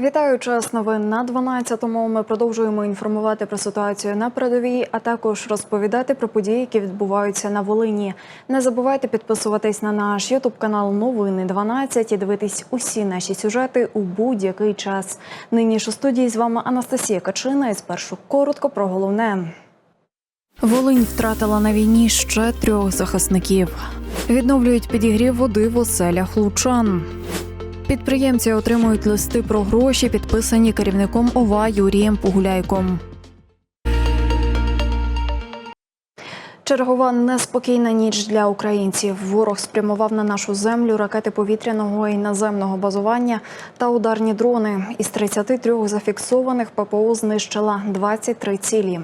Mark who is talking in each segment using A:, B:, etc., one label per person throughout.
A: Вітаю час новин на 12-му. Ми продовжуємо інформувати про ситуацію на передовій, а також розповідати про події, які відбуваються на Волині. Не забувайте підписуватись на наш Ютуб канал Новини 12 і дивитись усі наші сюжети у будь-який час. Нині ж у студії з вами Анастасія Качина. І спершу коротко про головне. Волинь втратила на війні ще трьох захисників. Відновлюють підігрів води в оселях лучан. Підприємці отримують листи про гроші, підписані керівником ОВА Юрієм Погуляйком. Чергова неспокійна ніч для українців. Ворог спрямував на нашу землю ракети повітряного і наземного базування та ударні дрони. Із 33 зафіксованих ППО знищила 23 цілі.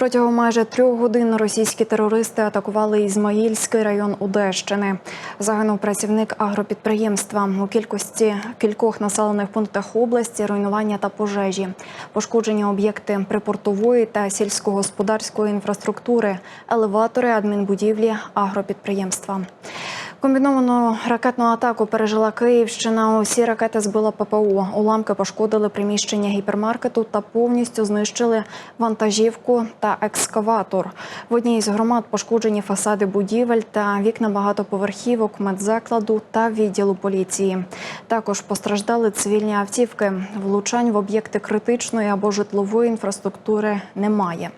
A: Протягом майже трьох годин російські терористи атакували Ізмаїльський район Одещини. Загинув працівник агропідприємства у кількості кількох населених пунктах області, руйнування та пожежі, пошкоджені об'єкти припортової та сільськогосподарської інфраструктури, елеватори, адмінбудівлі, агропідприємства. Комбіновану ракетну атаку пережила Київщина. Усі ракети збила ППО. Уламки пошкодили приміщення гіпермаркету та повністю знищили вантажівку та екскаватор. В одній з громад пошкоджені фасади будівель та вікна багатоповерхівок, медзакладу та відділу поліції. Також постраждали цивільні автівки. Влучань в об'єкти критичної або житлової інфраструктури немає.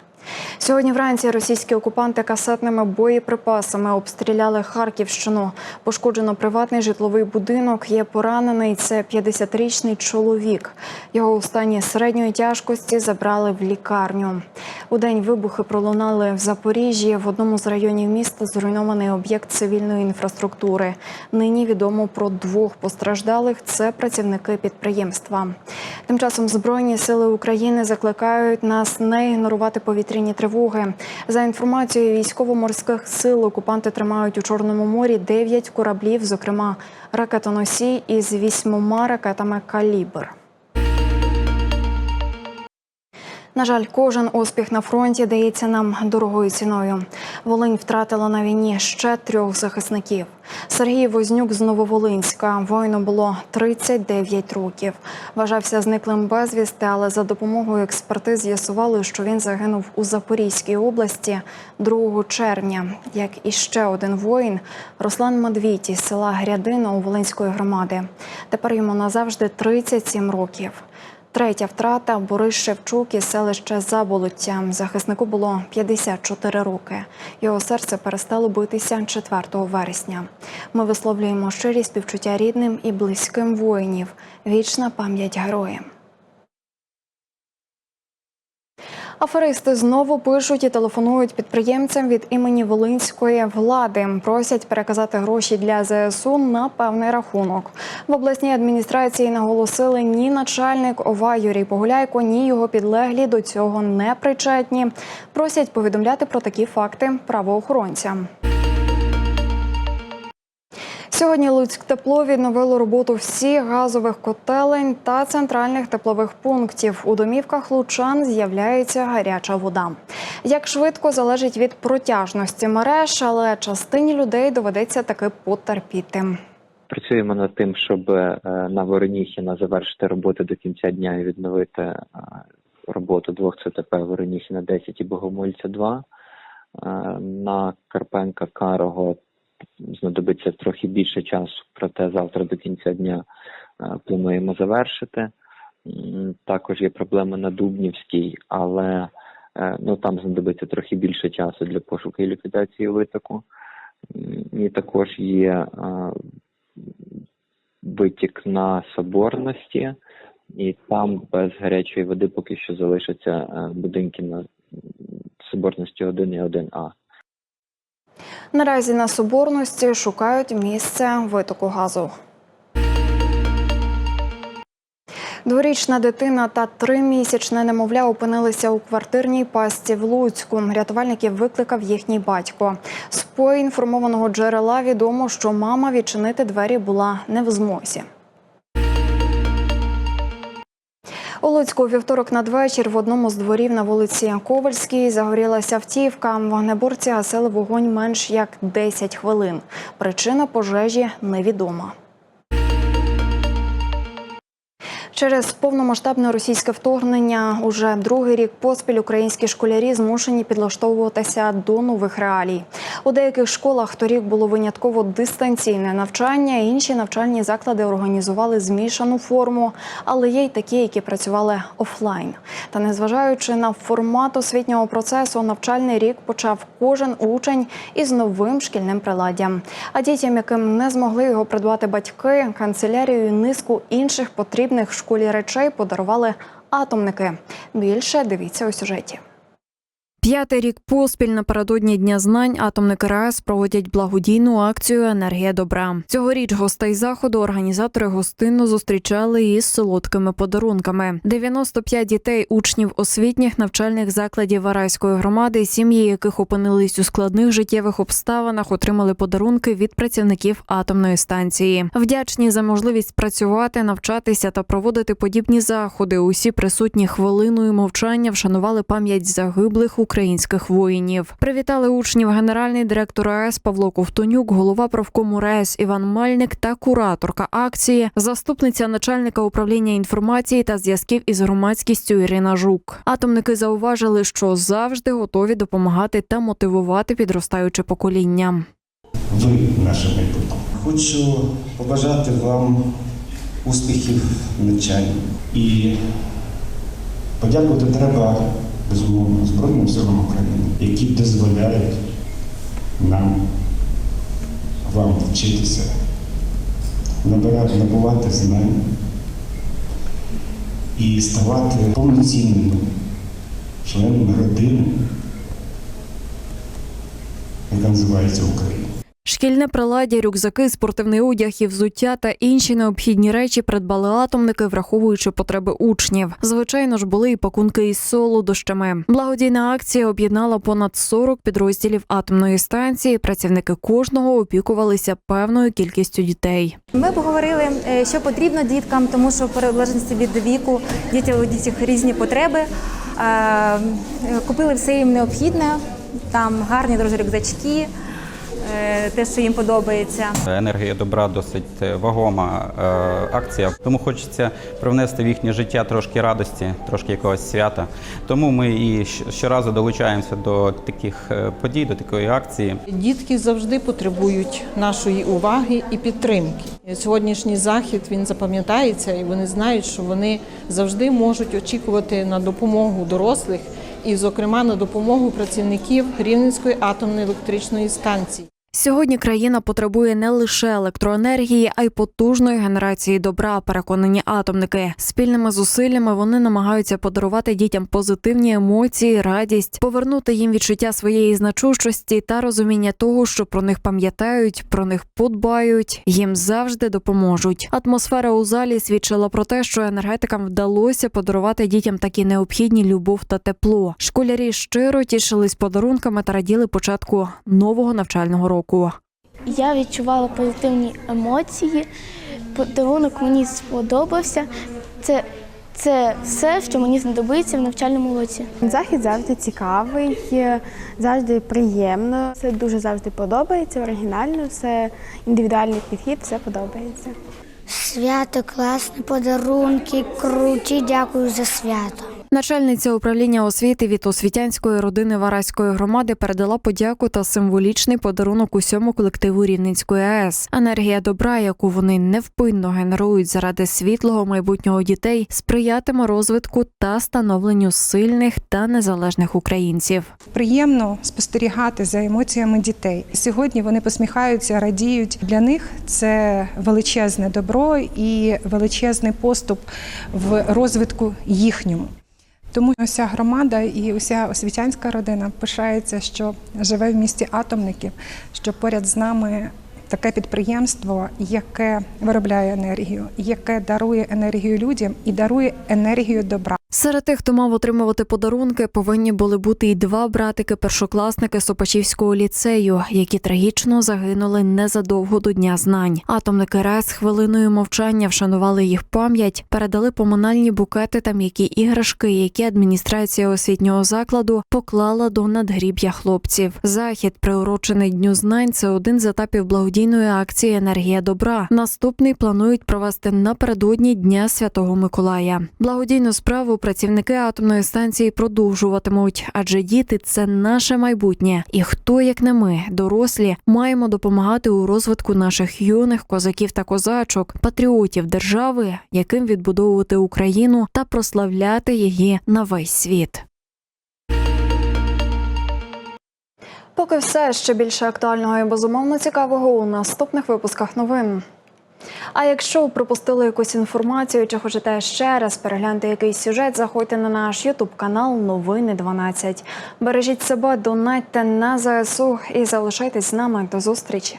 A: Сьогодні вранці російські окупанти касетними боєприпасами обстріляли Харківщину. Пошкоджено приватний житловий будинок. Є поранений. Це 50-річний чоловік. Його у стані середньої тяжкості забрали в лікарню. У день вибухи пролунали в Запоріжжі. В одному з районів міста зруйнований об'єкт цивільної інфраструктури. Нині відомо про двох постраждалих. Це працівники підприємства. Тим часом Збройні сили України закликають нас не ігнорувати повітряні тривоги. За інформацією військово-морських сил, окупанти тримають у Чорному морі 9 кораблів, зокрема ракетоносій із вісьмома ракетами калібр. На жаль, кожен успіх на фронті дається нам дорогою ціною. Волинь втратила на війні ще трьох захисників. Сергій Вознюк з Нововолинська. Воїну було 39 років. Вважався зниклим безвісти, але за допомогою експертиз з'ясували, що він загинув у Запорізькій області 2 червня. Як і ще один воїн Руслан Медвідь із села Грядино у Волинської громади. Тепер йому назавжди 37 років. Третя втрата Борис Шевчук із селища Заболоття. Захиснику було 54 роки. Його серце перестало битися 4 вересня. Ми висловлюємо щирі співчуття рідним і близьким воїнів. Вічна пам'ять героям. Аферисти знову пишуть і телефонують підприємцям від імені Волинської влади. Просять переказати гроші для ЗСУ на певний рахунок. В обласній адміністрації наголосили ні начальник ОВА Юрій Погуляйко, ні його підлеглі до цього не причетні. Просять повідомляти про такі факти правоохоронцям. Сьогодні Луцьктепло відновило роботу всіх газових котелень та центральних теплових пунктів. У домівках лучан з'являється гаряча вода. Як швидко залежить від протяжності мереж, але частині людей доведеться таки потерпіти.
B: Працюємо над тим, щоб е, на Вороніхіна завершити роботи до кінця дня і відновити е, роботу двох ЦТП Вороніхіна 10 і Богомольця 2. Е, На Карпенка Карого знадобиться трохи більше часу, проте завтра до кінця дня е, плануємо завершити. Також є проблема на Дубнівській, але е, ну там знадобиться трохи більше часу для пошуку і ліквідації витоку. І також є е, витік на соборності, і там без гарячої води поки що залишаться будинки на соборності 1 і 1А.
A: Наразі на соборності шукають місце витоку газу. Дворічна дитина та тримісячне немовля опинилися у квартирній пастці в Луцьку. Рятувальників викликав їхній батько. З поінформованого джерела відомо, що мама відчинити двері була не в змозі. У Луцьку вівторок надвечір в одному з дворів на вулиці Ковальській загорілася автівка. Вогнеборці гасили вогонь менш як 10 хвилин. Причина пожежі невідома.
C: Через повномасштабне російське вторгнення уже другий рік поспіль українські школярі змушені підлаштовуватися до нових реалій. У деяких школах торік було винятково дистанційне навчання. Інші навчальні заклади організували змішану форму, але є й такі, які працювали офлайн. Та незважаючи на формат освітнього процесу, навчальний рік почав кожен учень із новим шкільним приладдям. А дітям, яким не змогли його придбати батьки, канцелярію і низку інших потрібних в школі речей подарували атомники. Більше дивіться у сюжеті. П'ятий рік поспіль напередодні Дня знань атомники РАЕС проводять благодійну акцію Енергія добра. Цьогоріч гостей заходу організатори гостинно зустрічали із солодкими подарунками. 95 дітей, учнів освітніх навчальних закладів Варайської громади, сім'ї яких опинились у складних життєвих обставинах, отримали подарунки від працівників атомної станції. Вдячні за можливість працювати, навчатися та проводити подібні заходи. Усі присутні хвилиною мовчання вшанували пам'ять загиблих українських воїнів. Привітали учнів генеральний директор АЕС Павло Ковтонюк, голова правкому РАЕС Іван Мальник та кураторка акції, заступниця начальника управління інформації та зв'язків із громадськістю Ірина Жук. Атомники зауважили, що завжди готові допомагати та мотивувати підростаюче покоління.
D: Ви наше майбутнє. Хочу побажати вам успіхів в навчанні. І подякувати треба безумовно Збройним силам України, які дозволяють нам вам вчитися, набувати знань і ставати повноцінними членами родини, яка називається Україна.
C: Шкільне приладдя, рюкзаки, спортивний одяг і взуття та інші необхідні речі придбали атомники, враховуючи потреби учнів. Звичайно ж, були і пакунки із солодощами. Благодійна акція об'єднала понад 40 підрозділів атомної станції. Працівники кожного опікувалися певною кількістю дітей.
E: Ми поговорили, е, що потрібно діткам, тому що в залежності від віку діти у дітях різні потреби. Е, е, Купили все їм необхідне, там гарні дуже рюкзачки, те, що їм подобається.
F: Енергія добра досить е, вагома е, акція, тому хочеться привнести в їхнє життя трошки радості, трошки якогось свята. Тому ми і щоразу долучаємося до таких е, подій, до такої акції.
G: Дітки завжди потребують нашої уваги і підтримки. Сьогоднішній захід він запам'ятається, і вони знають, що вони завжди можуть очікувати на допомогу дорослих і, зокрема, на допомогу працівників Рівненської атомної електричної станції.
C: Сьогодні країна потребує не лише електроенергії, а й потужної генерації добра. Переконані атомники. Спільними зусиллями вони намагаються подарувати дітям позитивні емоції, радість, повернути їм відчуття своєї значущості та розуміння того, що про них пам'ятають, про них подбають, їм завжди допоможуть. Атмосфера у залі свідчила про те, що енергетикам вдалося подарувати дітям такі необхідні любов та тепло. Школярі щиро тішились подарунками та раділи початку нового навчального року.
H: Я відчувала позитивні емоції. Подарунок мені сподобався. Це, це все, що мені знадобиться в навчальному році.
I: Захід завжди цікавий, завжди приємно. Це дуже завжди подобається, оригінально, все індивідуальний підхід, все подобається.
J: Свято класне, подарунки круті. Дякую за свято.
C: Начальниця управління освіти від освітянської родини Вараської громади передала подяку та символічний подарунок усьому колективу Рівненської АЕС. Енергія добра, яку вони невпинно генерують заради світлого майбутнього дітей, сприятиме розвитку та становленню сильних та незалежних українців.
K: Приємно спостерігати за емоціями дітей. Сьогодні вони посміхаються, радіють. Для них це величезне добро і величезний поступ в розвитку їхньому. Тому уся громада і уся освітянська родина пишається, що живе в місті атомників, що поряд з нами таке підприємство, яке виробляє енергію, яке дарує енергію людям і дарує енергію добра.
C: Серед тих, хто мав отримувати подарунки, повинні були бути й два братики-першокласники Сопачівського ліцею, які трагічно загинули незадовго до Дня знань. Атомники РЕС хвилиною мовчання вшанували їх пам'ять, передали поминальні букети та м'які іграшки, які адміністрація освітнього закладу поклала до надгріб'я хлопців. Захід, приурочений Дню знань, це один з етапів благодійної акції Енергія добра. Наступний планують провести напередодні Дня Святого Миколая. Благодійну справу працівники атомної станції продовжуватимуть, адже діти це наше майбутнє. І хто, як не ми, дорослі, маємо допомагати у розвитку наших юних козаків та козачок, патріотів держави, яким відбудовувати Україну та прославляти її на весь світ. Поки все ще більше актуального і безумовно цікавого у наступних випусках новин. А якщо пропустили якусь інформацію чи хочете ще раз переглянути якийсь сюжет, заходьте на наш Ютуб канал Новини 12. Бережіть себе, донайте на ЗСУ і залишайтесь з нами. До зустрічі.